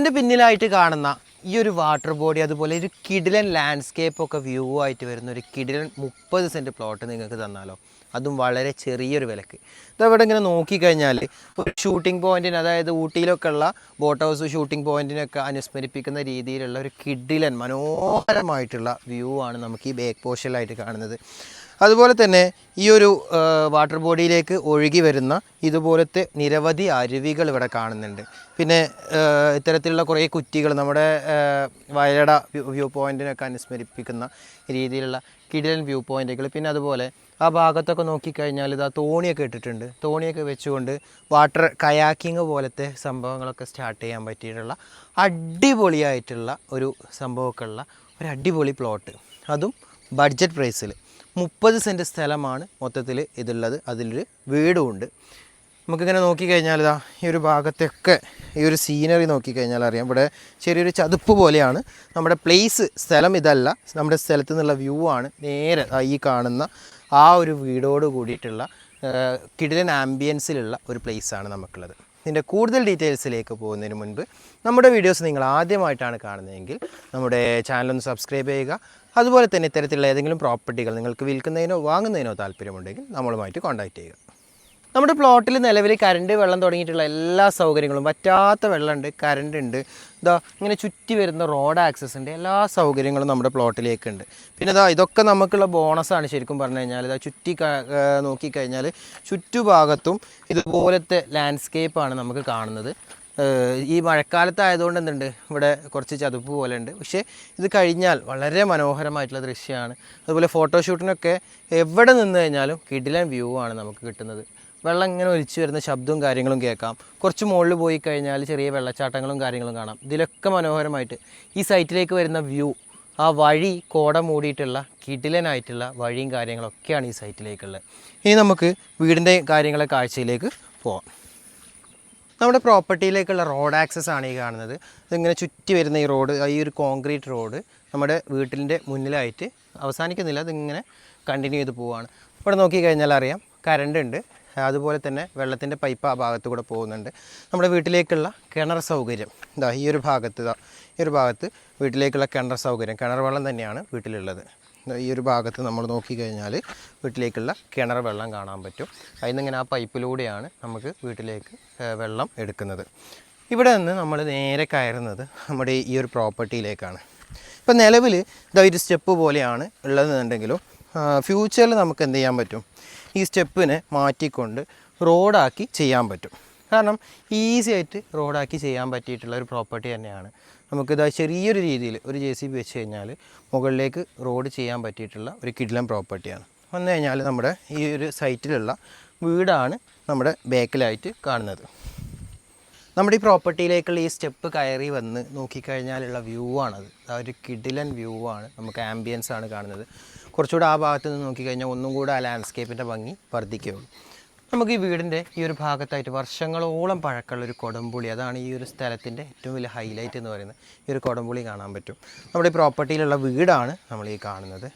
എന്റെ പിന്നിലായിട്ട് കാണുന്ന ഈ ഒരു വാട്ടർ ബോഡി അതുപോലെ ഒരു കിടിലൻ ലാൻഡ്സ്കേപ്പ് ഒക്കെ വ്യൂ ആയിട്ട് വരുന്ന ഒരു കിടിലൻ മുപ്പത് സെന്റ് പ്ലോട്ട് നിങ്ങൾക്ക് തന്നാലോ. അതും വളരെ ചെറിയൊരു വിലക്ക്. ഇതവിടെ ഇങ്ങനെ നോക്കിക്കഴിഞ്ഞാൽ ഷൂട്ടിംഗ് പോയിന്റിന് അതായത് ഊട്ടിയിലൊക്കെ ഉള്ള ബോട്ട് ഹൗസ് ഷൂട്ടിംഗ് പോയിന്റിനൊക്കെ അനുസ്മരിപ്പിക്കുന്ന രീതിയിലുള്ള ഒരു കിഡിലൻ മനോഹരമായിട്ടുള്ള വ്യൂ ആണ് നമുക്ക് ഈ ബേക്ക് പോർഷനിലായിട്ട് കാണുന്നത്. അതുപോലെ തന്നെ ഈ ഒരു വാട്ടർ ബോഡിയിലേക്ക് ഒഴുകി വരുന്ന ഇതുപോലത്തെ നിരവധി അരുവികൾ ഇവിടെ കാണുന്നുണ്ട്. പിന്നെ ഇത്തരത്തിലുള്ള കുറേ കുറ്റികൾ നമ്മുടെ ആ, വയലട വ്യൂ പോയിന്റിനൊക്കെ അനുസ്മരിപ്പിക്കുന്ന രീതിയിലുള്ള കിടിലൻ വ്യൂ പോയിന്റുകൾ പിന്നെ അതുപോലെ ആ ഭാഗത്തൊക്കെ നോക്കിക്കഴിഞ്ഞാൽ ഇതാ തോണിയൊക്കെ ഇട്ടിട്ടുണ്ട്. തോണിയൊക്കെ വെച്ചുകൊണ്ട് വാട്ടർ കയാക്കിങ് പോലത്തെ സംഭവങ്ങളൊക്കെ സ്റ്റാർട്ട് ചെയ്യാൻ പറ്റിയിട്ടുള്ള അടിപൊളിയായിട്ടുള്ള ഒരു സംഭവമൊക്കെ ഉള്ള ഒരു അടിപൊളി പ്ലോട്ട് അതും ബഡ്ജറ്റ് പ്രൈസിൽ മുപ്പത് സെന്റ് സ്ഥലമാണ് മൊത്തത്തിൽ ഇതുള്ളത്. അതിലൊരു വീടുമുണ്ട്. നമുക്കിങ്ങനെ നോക്കിക്കഴിഞ്ഞാൽ ഇതാ ഈ ഒരു ഭാഗത്തൊക്കെ ഈ ഒരു സീനറി നോക്കിക്കഴിഞ്ഞാൽ അറിയാം. ഇവിടെ ചെറിയൊരു ചതുപ്പ് പോലെയാണ്. നമ്മുടെ പ്ലേസ് സ്ഥലം ഇതല്ല. നമ്മുടെ സ്ഥലത്തു നിന്നുള്ള വ്യൂ ആണ് നേരെ ഈ കാണുന്ന ആ ഒരു വീടോട് കൂടിയിട്ടുള്ള കിടിലൻ ആംബിയൻസിലുള്ള ഒരു പ്ലേസാണ് നമുക്കുള്ളത്. ഇതിന്റെ കൂടുതൽ ഡീറ്റെയിൽസിലേക്ക് പോകുന്നതിന് മുൻപ് നമ്മുടെ വീഡിയോസ് നിങ്ങൾ ആദ്യമായിട്ടാണ് കാണുന്നതെങ്കിൽ നമ്മുടെ ചാനൽ ഒന്ന് സബ്സ്ക്രൈബ് ചെയ്യുക. അതുപോലെ തന്നെ ഇത്തരത്തിലുള്ള ഏതെങ്കിലും പ്രോപ്പർട്ടികൾ നിങ്ങൾക്ക് വിൽക്കുന്നതിനോ വാങ്ങുന്നതിനോ താല്പര്യമുണ്ടെങ്കിൽ നമ്മളുമായിട്ട് കോൺടാക്റ്റ് ചെയ്യുക. നമ്മുടെ പ്ലോട്ടിൽ നിലവിൽ കറണ്ട് വെള്ളം തുടങ്ങിയിട്ടുള്ള എല്ലാ സൗകര്യങ്ങളും പറ്റാത്ത വെള്ളമുണ്ട് കറണ്ട് ഉണ്ട്. ഇതാ ഇങ്ങനെ ചുറ്റി വരുന്ന റോഡ് ആക്സസ് ഉണ്ട് എല്ലാ സൗകര്യങ്ങളും നമ്മുടെ പ്ലോട്ടിലേക്കുണ്ട് പിന്നെ ഇതാ ഇതൊക്കെ നമുക്കുള്ള ബോണസാണ് ശരിക്കും പറഞ്ഞു കഴിഞ്ഞാൽ ഇതാ ചുറ്റി നോക്കിക്കഴിഞ്ഞാൽ ചുറ്റുഭാഗത്തും ഇതുപോലത്തെ ലാൻഡ്സ്കേപ്പാണ് നമുക്ക് കാണുന്നത്. ഈ ഈ മഴക്കാലത്തായതുകൊണ്ട് എന്തുണ്ട്? ഇവിടെ കുറച്ച് ചതുപ്പ് പോലെ ഉണ്ട് പക്ഷേ ഇത് കഴിഞ്ഞാൽ വളരെ മനോഹരമായിട്ടുള്ള ദൃശ്യമാണ്. അതുപോലെ ഫോട്ടോഷൂട്ടിനൊക്കെ എവിടെ നിന്ന് കഴിഞ്ഞാലും കിടിലൻ വ്യൂ ആണ് നമുക്ക് കിട്ടുന്നത്. വെള്ളം ഇങ്ങനെ ഒലിച്ചു വരുന്ന ശബ്ദവും കാര്യങ്ങളും കേൾക്കാം. കുറച്ച് മുകളിൽ പോയി കഴിഞ്ഞാൽ ചെറിയ വെള്ളച്ചാട്ടങ്ങളും കാര്യങ്ങളും കാണാം. ഇതിലൊക്കെ മനോഹരമായിട്ട് ഈ സൈറ്റിലേക്ക് വരുന്ന വ്യൂ ആ വഴി കോട മൂടിയിട്ടുള്ള കിടിലനായിട്ടുള്ള വഴിയും കാര്യങ്ങളൊക്കെയാണ് ഈ സൈറ്റിലേക്കുള്ളത്. ഇനി നമുക്ക് വീടിന്റെ കാര്യങ്ങളെ കാഴ്ചയിലേക്ക് പോവാം. നമ്മുടെ പ്രോപ്പർട്ടിയിലേക്കുള്ള റോഡ് ആക്സസ് ആണ് ഈ കാണുന്നത്. ഇതിങ്ങനെ ചുറ്റി വരുന്ന ഈ റോഡ് ഈ ഒരു കോൺക്രീറ്റ് റോഡ് നമ്മുടെ വീട്ടിന്റെ മുന്നിലായിട്ട് അവസാനിക്കുന്നില്ല. അതിങ്ങനെ കണ്ടിന്യൂ ചെയ്ത് പോവുകയാണ് ഇവിടെ നോക്കിക്കഴിഞ്ഞാൽ അറിയാം കറണ്ട് ഉണ്ട് അതുപോലെ തന്നെ വെള്ളത്തിന്റെ പൈപ്പ് ആ ഭാഗത്ത് കൂടെ പോകുന്നുണ്ട്. നമ്മുടെ വീട്ടിലേക്കുള്ള കിണർ സൗകര്യം. ഇതാ ഈ ഒരു ഭാഗത്ത് ഇതാ ഈ ഒരു ഭാഗത്ത് വീട്ടിലേക്കുള്ള കിണർ സൗകര്യം. കിണർ വെള്ളം തന്നെയാണ് വീട്ടിലുള്ളത്. ഈ ഒരു ഭാഗത്ത് നമ്മൾ നോക്കിക്കഴിഞ്ഞാൽ വീട്ടിലേക്കുള്ള കിണർ വെള്ളം കാണാൻ പറ്റും. അതിൽ നിന്നിങ്ങനെ ആ പൈപ്പിലൂടെയാണ് നമുക്ക് വീട്ടിലേക്ക് വെള്ളം എടുക്കുന്നത്. ഇവിടെ നിന്ന് നമ്മൾ നേരെ കയറുന്നത് നമ്മുടെ ഈ ഒരു പ്രോപ്പർട്ടിയിലേക്കാണ്. ഇപ്പം നിലവിൽ ഇതാ ഒരു സ്റ്റെപ്പ് പോലെയാണ് ഉള്ളതെന്നുണ്ടെങ്കിലും ഫ്യൂച്ചറിൽ നമുക്ക് എന്ത് ചെയ്യാൻ പറ്റും? ഈ സ്റ്റെപ്പിനെ മാറ്റിക്കൊണ്ട് റോഡാക്കി ചെയ്യാൻ പറ്റും. കാരണം ഈസി ആയിട്ട് റോഡാക്കി ചെയ്യാൻ പറ്റിയിട്ടുള്ള ഒരു പ്രോപ്പർട്ടി തന്നെയാണ്. നമുക്കിത് ചെറിയൊരു രീതിയിൽ ഒരു ജെ സി ബി വെച്ച് കഴിഞ്ഞാൽ മുകളിലേക്ക് റോഡ് ചെയ്യാൻ പറ്റിയിട്ടുള്ള ഒരു കിഡ്ലം പ്രോപ്പർട്ടിയാണ് വന്നു കഴിഞ്ഞാൽ നമ്മുടെ ഈ ഒരു സൈറ്റിലുള്ള വീടാണ് നമ്മുടെ ബാക്കിലായിട്ട് കാണുന്നത്. നമ്മുടെ ഈ പ്രോപ്പർട്ടിയിലേക്കുള്ള ഈ സ്റ്റെപ്പ് കയറി വന്ന് നോക്കിക്കഴിഞ്ഞാലുള്ള വ്യൂ ആണത്. ആ ഒരു കിഡിലൻ വ്യൂ ആണ്. നമുക്ക് ആംബിയൻസ് ആണ് കാണുന്നത്. കുറച്ചുകൂടെ ആ ഭാഗത്ത് നിന്ന് നോക്കിക്കഴിഞ്ഞാൽ ഒന്നും കൂടെ ആ ലാൻഡ്സ്കേപ്പിന്റെ ഭംഗി വർദ്ധിക്കുകയുള്ളൂ. നമുക്ക് ഈ വീടിന്റെ ഈ ഒരു ഭാഗത്തായിട്ട് വർഷങ്ങളോളം പഴക്കമുള്ള ഒരു കൊടംപുളി അതാണ് ഈ ഒരു സ്ഥലത്തിന്റെ ഏറ്റവും വലിയ ഹൈലൈറ്റ് എന്ന് പറയുന്നത്. ഈ ഒരു കൊടംപുളി കാണാൻ പറ്റും. നമ്മുടെ ഈ പ്രോപ്പർട്ടിയിലുള്ള വീടാണ് നമ്മൾ ഈ കാണുന്നത്.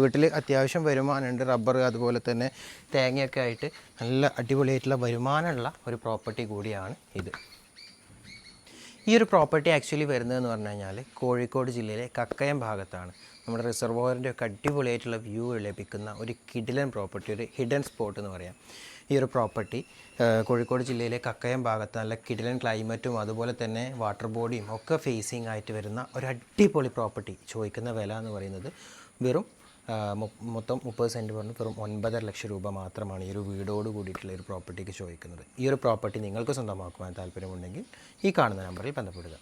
വീട്ടിൽ അത്യാവശ്യം വരുമാനമുണ്ട്. റബ്ബർ അതുപോലെ തന്നെ തേങ്ങയൊക്കെ ആയിട്ട് നല്ല അടിപൊളിയായിട്ടുള്ള വരുമാനമുള്ള ഒരു പ്രോപ്പർട്ടി കൂടിയാണ് ഇത്. ഈ ഒരു പ്രോപ്പർട്ടി ആക്ച്വലി വരുന്നതെന്ന് പറഞ്ഞു കഴിഞ്ഞാൽ കോഴിക്കോട് ജില്ലയിലെ കക്കയം ഭാഗത്താണ്. നമ്മുടെ റിസർവോയറിന്റെ ഒക്കെ അടിപൊളിയായിട്ടുള്ള വ്യൂ ലഭിക്കുന്ന ഒരു കിഡിലൻ പ്രോപ്പർട്ടി ഒരു ഹിഡൻ സ്പോട്ട് എന്ന് പറയാം. ഈ ഒരു പ്രോപ്പർട്ടി കോഴിക്കോട് ജില്ലയിലെ കക്കയം ഭാഗത്ത് നല്ല കിഡിലൻ ക്ലൈമറ്റും അതുപോലെ തന്നെ വാട്ടർ ബോഡിയും ഒക്കെ ഫേസിങ് ആയിട്ട് വരുന്ന ഒരു അടിപൊളി പ്രോപ്പർട്ടി ചോദിക്കുന്ന വില എന്ന് പറയുന്നത് വെറും മൊത്തം മുപ്പത് സെന്റ് പറഞ്ഞ് വെറും ഒൻപതര ലക്ഷം രൂപ മാത്രമാണ് ഈ ഒരു വീടോട് കൂടിയിട്ടുള്ള ഒരു പ്രോപ്പർട്ടിക്ക് ചോദിക്കുന്നത്. ഈ ഒരു പ്രോപ്പർട്ടി നിങ്ങൾക്ക് സ്വന്തമാക്കുവാൻ താല്പര്യമുണ്ടെങ്കിൽ ഈ കാണുന്ന നമ്പറിൽ ബന്ധപ്പെടുക.